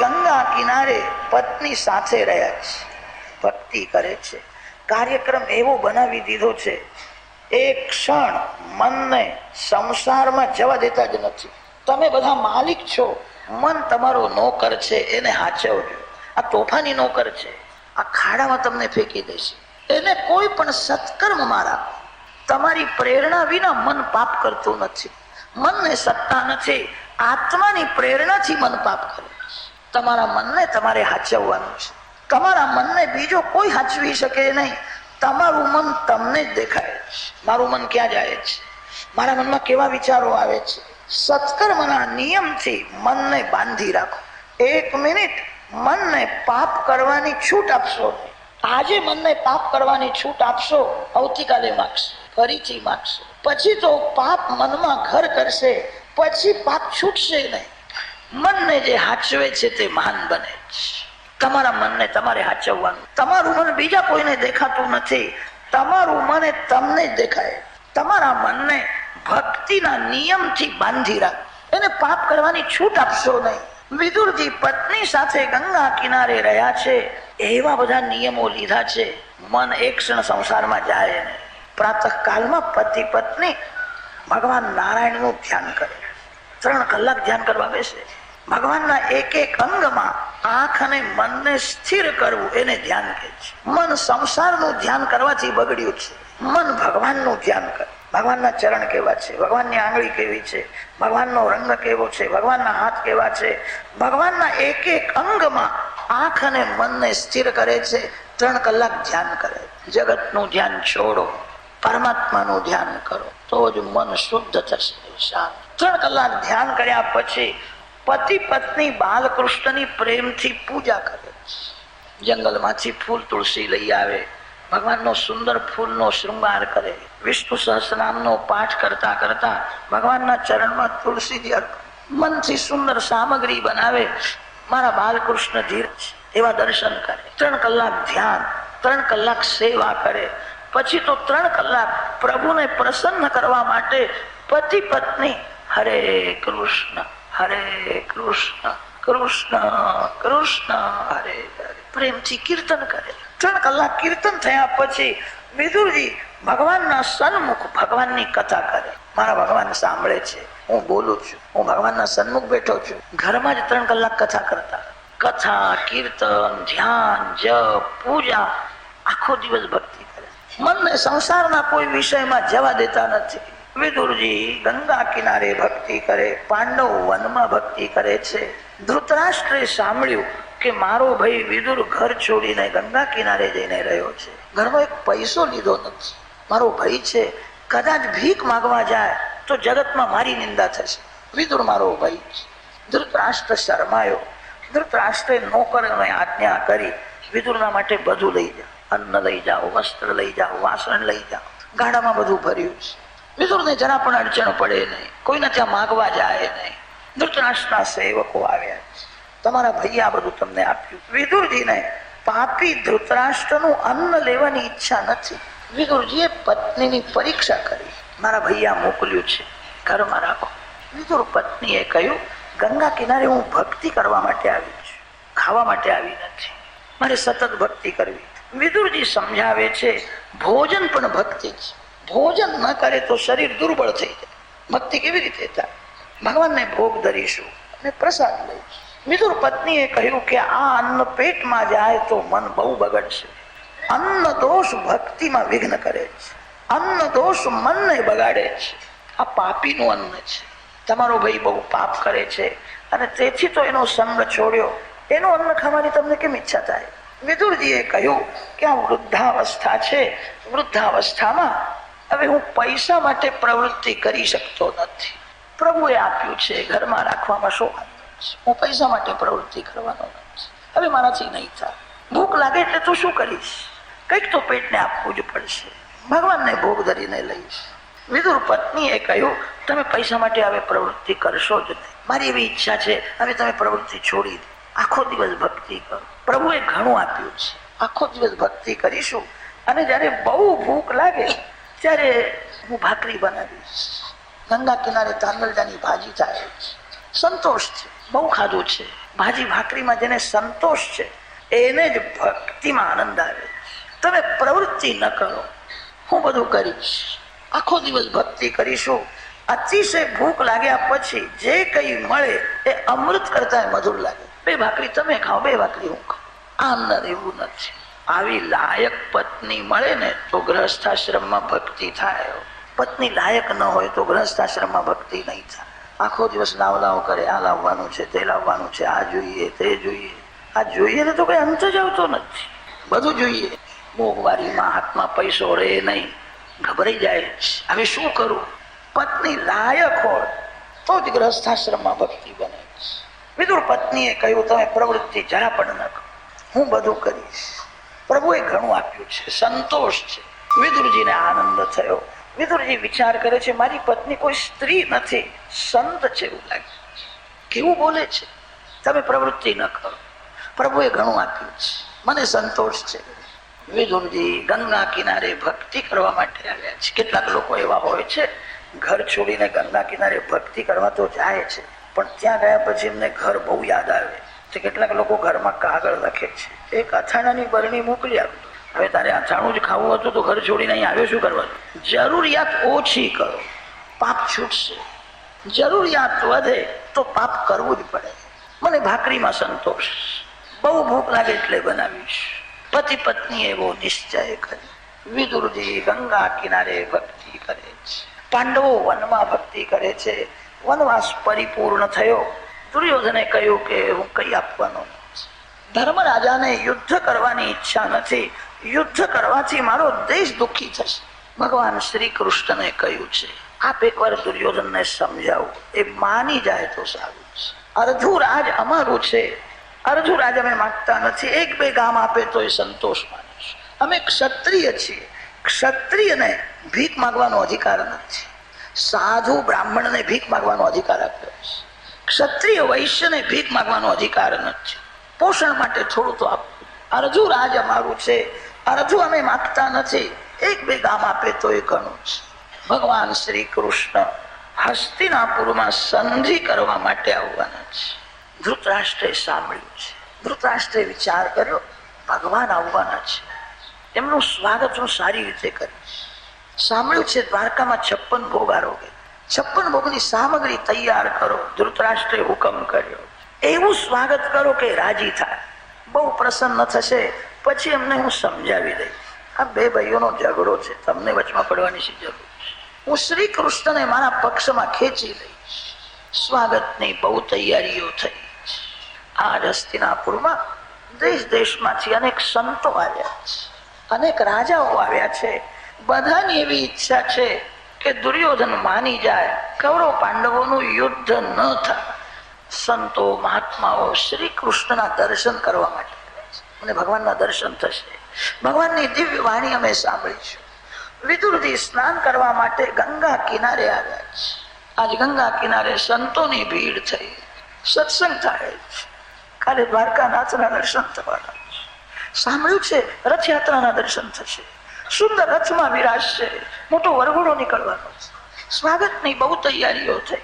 ગંગા કિનારે પત્ની સાથે રહ્યા છે. ભક્તિ કરે છે. કાર્યક્રમ એવો બનાવી દીધો છે. એક ક્ષણ મનને સંસારમાં જવા દેતા જ નથી. તમે બધા માલિક છો. મન તમારો નોકર છે, એને હાચવજો. આ તોફાની નોકર છે. આ ખાડામાં તમને ફેંકી દેશે. એને કોઈ પણ સત્કર્મમાં રાખો. તમારી પ્રેરણા વિના મન પાપ કરતું નથી. મનને સત્તા નથી. આત્માની પ્રેરણાથી મન પાપ કરે. તમારા મનને તમારે હાચવવાનું છે. તમારા મનને બીજો કોઈ હાચવી શકે નહીં. તમારું મન તમને જ દેખાય છે. મારું મન ક્યાં જાય છે? મારા મનમાં કેવા વિચારો આવે છે? સત્કર્મના નિયમથી મનને બાંધી રાખો. એક મિનિટ મનને પાપ કરવાની છૂટ આપશો. આજે મનને પાપ કરવાની છૂટ આપશો, આવતીકાલે માગશો, ફરીથી માગશો. પછી તો પાપ મનમાં ઘર કરશે, પછી પાપ છૂટશે નહીં. મનને જે હાચવે છે તે મહાન બને છે. તમારા મનને તમારે હાચવવાનું. તમારું મન બીજા કોઈને દેખાતું નથી. તમારું મન તમને જ દેખાય. તમારા મનને ભક્તિના નિયમથી બાંધી રાખ. એને પાપ કરવાની છૂટ આપશો નહીં. વિદુરજી પત્ની સાથે ગંગા કિનારે રહ્યા છે. એવા બધા નિયમો લીધા છે. મન એક ક્ષણ સંસારમાં જાય નહીં. પ્રાતઃ કાલમાં પતિ પત્ની ભગવાન નારાયણનું ધ્યાન કરે. ત્રણ કલાક ધ્યાન કરવા બેસે. ભગવાનના એક એક અંગમાં આંખ અને મનને સ્થિર કરવું, એને ધ્યાન કહે છે. મન સંસારનું ધ્યાન કરવાથી બગડ્યું છે. મન ભગવાનનું ધ્યાન કરે. ભગવાનના ચરણ કેવા છે? ભગવાનની આંગળી કેવી છે? ભગવાનનો રંગ કેવો છે? ભગવાનના હાથ કેવા છે? ભગવાનના એક એક અંગમાં આંખ અને મનને સ્થિર કરે છે. ત્રણ કલાક ધ્યાન કરે. જગતનું ધ્યાન છોડો. પરમાત્માનું ધ્યાન કરો. તો જ મન શુદ્ધ થશે. શાંત. ત્રણ કલાક ધ્યાન કર્યા પછી પતિ પત્ની બાલકૃષ્ણની પ્રેમથી પૂજા કરે જંગલમાંથી ફૂલ તુલસી લઈ આવે. ભગવાનનો સુંદર ફૂલનો શૃંગાર કરે. વિષ્ણુ સહસ્રનામનો પાઠ કરતા કરતા ભગવાનના ચરણમાં તુલસીજી. મનથી સુંદર સામગ્રી બનાવે. મારા બાલકૃષ્ણ ધીર એવા દર્શન કરે. ત્રણ કલાક ધ્યાન, ત્રણ કલાક સેવા કરે. પછી તો ત્રણ કલાક પ્રભુને પ્રસન્ન કરવા માટે પતિ પત્ની હરે કૃષ્ણ. હરે કૃષ્ણ કૃષ્ણ કૃષ્ણ હરે હરે પ્રેમથી કીર્તન કરે ત્રણ કલાક કીર્તન થયા પછી વિદુરજી ભગવાનના સન્મુખ ભગવાનની કથા કરે। મારા ભગવાન સાંભળે છે। હું બોલું છું। હું ભગવાનના સન્મુખ બેઠો છું। ઘરમાં જ ત્રણ કલાક કથા કરતા। કથા, કીર્તન, ધ્યાન, જપ, પૂજા, આખો દિવસ ભક્તિ કરે। મનને સંસારના કોઈ વિષયમાં જવા દેતા નથી। વિદુરજી ગંગા કિનારે ભક્તિ કરે, પાંડવ વનમાં ભક્તિ કરે છે. ધૃતરાષ્ટ્રે સાંભળ્યું કે મારો ભાઈ વિદુર ઘર છોડીને ગંગા કિનારે જઈને રહ્યો છે. ઘરમાં એક પૈસો લીધો નથી. મારો ભાઈ છે. કદાચ ભીખ માગવા જાય તો જગતમાં મારી નિંદા થશે. વિદુર મારો ભાઈ છે. ધૃતરાષ્ટ્ર શરમાયો. ધૃતરાષ્ટ્રે નોકરને આજ્ઞા કરી, વિદુરના માટે બધું લઈ જાઓ અન્ન લઈ જાઓ, વસ્ત્ર લઈ જાઓ, વાસણ લઈ જાઓ. ગાડામાં બધું ભર્યું છે. વિદુરને જરા પણ અડચણ પડે નહીં. કોઈને ત્યાં માગવા જાય નહીં. ધૃતરાષ્ટ્રના સેવકો આવ્યા તમારા આ બધું તમને આપ્યું. વિદુરજીને પાપી ધૃતરાષ્ટ્રનું અન્ન લેવાની ઈચ્છા નથી. વિદુરજીએ પત્નીની પરીક્ષા કરી. મારા ભૈયા મોકલ્યું છે. ઘરમાં રાખો. વિદુર પત્નીએ કહ્યું, ગંગા કિનારે હું ભક્તિ કરવા માટે આવી છું. ખાવા માટે આવી નથી. મારે સતત ભક્તિ કરવી. વિદુરજી સમજાવે છે, ભોજન પણ ભક્તિ છે ભોજન ન કરે તો શરીર દુર્બળ થઈ જાય. ભક્તિ કેવી રીતે થાય? ભગવાનને ભોગ ધરીશું અને પ્રસાદ લઈશું. વિદુર પત્નીએ કહ્યું કે આ અન્ન પેટમાં જાય તો મન બહુ બગડશે. અન્ન દોષ ભક્તિમાં વિઘ્ન કરે છે. અન્ન દોષ મનને બગાડે છે. આ પાપીનું અન્ન છે. તમારો ભાઈ બહુ પાપ કરે છે અને તેથી તો એનો સંગ છોડ્યો. એનું અન્ન ખાવાની તમને કેમ ઈચ્છા થાય? વિદુરજીએ કહ્યું કે આ વૃદ્ધાવસ્થા છે. વૃદ્ધાવસ્થામાં હવે હું પૈસા માટે પ્રવૃત્તિ કરી શકતો નથી. પ્રભુએ આપ્યું છે ઘરમાં રાખવામાં શું? હું પૈસા માટે પ્રવૃત્તિ કરવાનો નથી. હવે મારાથી નહીં થાય. ભૂખ લાગે એટલે તું શું કરીશ? કંઈક તો પેટને આપવું જ પડશે. ભગવાનને ભોગ ધરીને લઈશ. વિદુર પત્નીએ કહ્યું, તમે પૈસા માટે હવે પ્રવૃત્તિ કરશો જ નહીં. મારી એવી ઈચ્છા છે, હવે તમે પ્રવૃત્તિ છોડી દો. આખો દિવસ ભક્તિ કરો. પ્રભુએ ઘણું આપ્યું છે. આખો દિવસ ભક્તિ કરીશું. અને જ્યારે બહુ ભૂખ લાગે ત્યારે હું ભાખરી બનાવીશ. ગંગા કિનારે તાંદલજાની ભાજી થાય. સંતોષ છે. બહુ ખાધું છે. ભાજી ભાખરીમાં જેને સંતોષ છે, એને જ ભક્તિમાં આનંદ આવે. તમે પ્રવૃત્તિ ન કરો. હું બધું કરીશ. આખો દિવસ ભક્તિ કરીશું. અતિશય ભૂખ લાગ્યા પછી જે કંઈ મળે એ અમૃત કરતા મધુર લાગે. બે ભાખરી તમે ખાઓ, બે ભાખરી હું ખાઉં. આમ ન એવું નથી આવી લાયક પત્ની મળે ને તો ગ્રહસ્થાશ્રમમાં ભક્તિ થાય. પત્ની લાયક ન હોય તો ગ્રહસ્થાશ્રમમાં ભક્તિ નહીં થાય. આખો દિવસ લાવ લાવ કરે, આ લાવવાનું છે, તે લાવવાનું છે, આ જોઈએ, તે જોઈએ. આ જોઈએ ને તો કઈ અંત જ આવતો નથી. બધું જોઈએ. મોંઘવારીમાં હાથમાં પૈસો રહે નહીં. ગભરાઈ જાય. હવે શું કરું? પત્ની લાયક હોય તો જ ગ્રહસ્થાશ્રમમાં ભક્તિ બને વિદુર પત્નીએ કહ્યું, તમે પ્રવૃત્તિ જરા પણ ન કરો. હું બધું કરીશ. પ્રભુએ ઘણું આપ્યું છે, સંતોષ છે. વિદુરજીને આનંદ થયો. વિદુરજી વિચાર કરે છે, મારી પત્ની કોઈ સ્ત્રી નથી, સંત છે એવું લાગે કેવું બોલે છે? તમે પ્રવૃત્તિ ન કરો. પ્રભુએ ઘણું આપ્યું છે. મને સંતોષ છે. વિદુરજી ગંગા કિનારે ભક્તિ કરવા માટે આવ્યા છે. કેટલાક લોકો એવા હોય છે, ઘર છોડીને ગંગા કિનારે ભક્તિ કરવા તો જાય છે, પણ ત્યાં ગયા પછી એમને ઘર બહુ યાદ આવે. કેટલાક લોકો ઘરમાં કાગળ લખે છે. એક અથાણાની બરણી મોકલી આપતો હવે તારે અથાણું જ ખાવું હતું તો ઘર છોડીને અહીં આવ્યો શું કરવાનું જરૂરિયાત ઓછી કરો. પાપ છૂટશે. જરૂરિયાત વધે તો પાપ કરવું જ પડે. મને ભાખરીમાં સંતોષ. બહુ ભૂખ લાગે એટલે બનાવીશ. પતિ પત્ની એવો નિશ્ચય કરે. વિદુરજી ગંગા કિનારે ભક્તિ કરે છે. પાંડવો વનમાં ભક્તિ કરે છે. વનવાસ પરિપૂર્ણ થયો. દુર્યોધને કહ્યું કે હું કઈ આપવાનો ધર્મરાજાને યુદ્ધ કરવાની ઈચ્છા નથી. યુદ્ધ કરવાથી મારો દેશ દુઃખી થશે. ભગવાન શ્રી કૃષ્ણને કહ્યું છે, આપ એકવાર દુર્યોધનને સમજાવો. એ માની જાય તો સારું છે. અર્ધું રાજ અમારું છે. અર્ધું રાજ અમે માગતા નથી. એક બે ગામ આપે તો એ સંતોષ માનીશ અમે ક્ષત્રિય છીએ. ક્ષત્રિયને ભીખ માગવાનો અધિકાર નથી. સાધુ બ્રાહ્મણને ભીખ માગવાનો અધિકાર આપ્યો છે. ક્ષત્રિય વૈશ્યને ભીખ માગવાનો અધિકાર નથી પોષણ માટે થોડું તો આપવું અર્ધું રાજ અમારું છે. અર્ધું અમે માગતા નથી. એક બે ગામ આપે તો એ ઘણું છે ભગવાન શ્રી કૃષ્ણ હસ્તિનાપુરમાં સંધિ કરવા માટે આવવાના છે. ધૃતરાષ્ટ્રે સાંભળ્યું છે. ધૃતરાષ્ટ્રે વિચાર કર્યો, ભગવાન આવવાના છે. એમનું સ્વાગત હું સારી રીતે કરીશ. સાંભળ્યું છે, દ્વારકામાં છપ્પન ભોગ આરોગે છપ્પન ભોગની સામગ્રી તૈયાર કરો, ધૃતરાષ્ટ્રે હુકમ કર્યો. એવું સ્વાગત કરો કે રાજી થાય. બહુ પ્રસન્ન થશે, પછી એમને હું સમજાવી દઈશ. આ બે ભાઈઓનો ઝઘડો છે, તમને વચમાં પડવાની શી જરૂર હું શ્રી કૃષ્ણને મારા પક્ષમાં ખેંચી લઈશ. સ્વાગતની બહુ તૈયારીઓ થઈ. આ હસ્તિનાપુરમાં દેશ દેશમાંથી અનેક સંતો આવ્યા છે. અનેક રાજાઓ આવ્યા છે. બધાની એવી ઈચ્છા છે કે દુર્યોધન માની જાય, કૌરવ પાંડવોનું યુદ્ધ ન થાય. સંતો, મહાત્માઓ શ્રી કૃષ્ણના દર્શન કરવા માટે અને ભગવાનના દર્શન થશે. ભગવાનની દિવ્ય વાણી અમે સાંભળીશું. વિદુરથી સ્નાન કરવા માટે ગંગા કિનારે આવ્યા છે. આજ ગંગા કિનારે સંતોની ભીડ થઈ. સત્સંગ થાય છે. કાલે દ્વારકાનાથના દર્શન થવાના છે. સાંભળ્યું છે, રથયાત્રાના દર્શન થશે. સુંદર રથમાં વિરાજશે. મોટો વરઘોડો નીકળવાનો છે. સ્વાગતની બહુ તૈયારીઓ થઈ.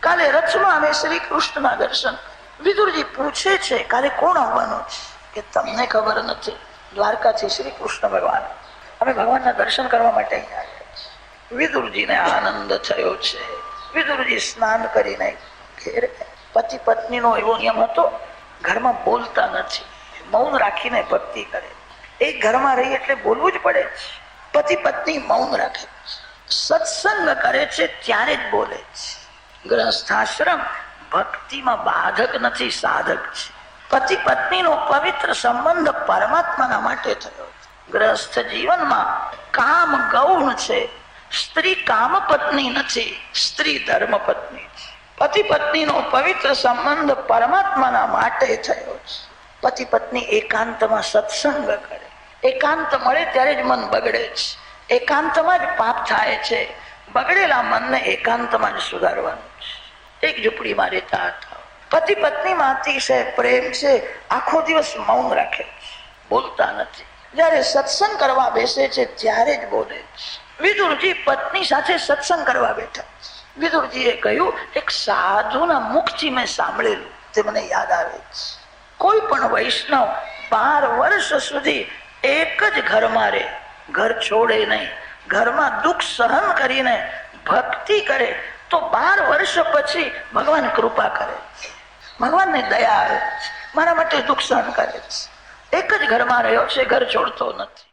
કાલે રથમાં અમે શ્રી કૃષ્ણના દર્શન. વિદુરજી પૂછે છે, કાલે કોણ આવવાનું છે? કે, તમને ખબર નથી. દ્વારકાથી શ્રી કૃષ્ણ ભગવાન. અમે ભગવાનના દર્શન કરવા માટે અહીંયા આવ્યા છીએ. વિદુરજીને આનંદ થયો છે. વિદુરજી સ્નાન કરીને ઘેર પતિ પત્નીનો એવો નિયમ હતો, ઘરમાં બોલતા નથી. મૌન રાખીને ભક્તિ કરે. એક ઘરમાં રહી એટલે બોલવું જ પડે છે પતિ પત્ની મૌન રાખે. સત્સંગ કરે છે ત્યારે જ બોલે છે. ગ્રસ્થાશ્રમ ભક્તિમાં બાધક નથી, સાધક છે. પતિ પત્નીનો પવિત્ર સંબંધ પરમાત્માના માટે થયો. ગ્રસ્થ જીવનમાં કામ ગૌણ છે. સ્ત્રી કામ પત્ની નથી, સ્ત્રી ધર્મ પત્ની છે. પતિ પત્નીનો પવિત્ર સંબંધ પરમાત્માના માટે થયો છે. પતિ પત્ની એકાંતમાં સત્સંગ કરે. એકાંત મળે ત્યારે જ મન બગડે છે. એકાંતમાં જ પાપ થાય છે. બગડેલા મનને એકાંતમાં જ સુધારવાનું છે. એક ઝૂંપડીમાં રહેતા હતા. પતિ પત્ની પત્નીમાં છે પ્રેમ છે. આખો દિવસ મૌન રાખે છે. બોલતા નથી. જ્યારે સત્સંગ કરવા બેસે છે, ત્યારે જ બોલે છે. વિદુરજી પત્ની સાથે સત્સંગ કરવા બેઠા વિદુરજીએ કહ્યું, એક સાધુના મુખથી મેં સાંભળેલું. તે મને યાદ આવે છે. કોઈ પણ વૈષ્ણવ બાર વર્ષ સુધી એક જ ઘરમાં રહે ઘર છોડે નહીં. ઘરમાં દુઃખ સહન કરીને ભક્તિ કરે તો બાર વર્ષ પછી ભગવાન કૃપા કરે. ભગવાનને દયા આવે મારા માટે દુઃખ સહન કરે એક જ ઘરમાં રહ્યો છે, ઘર છોડતો નથી.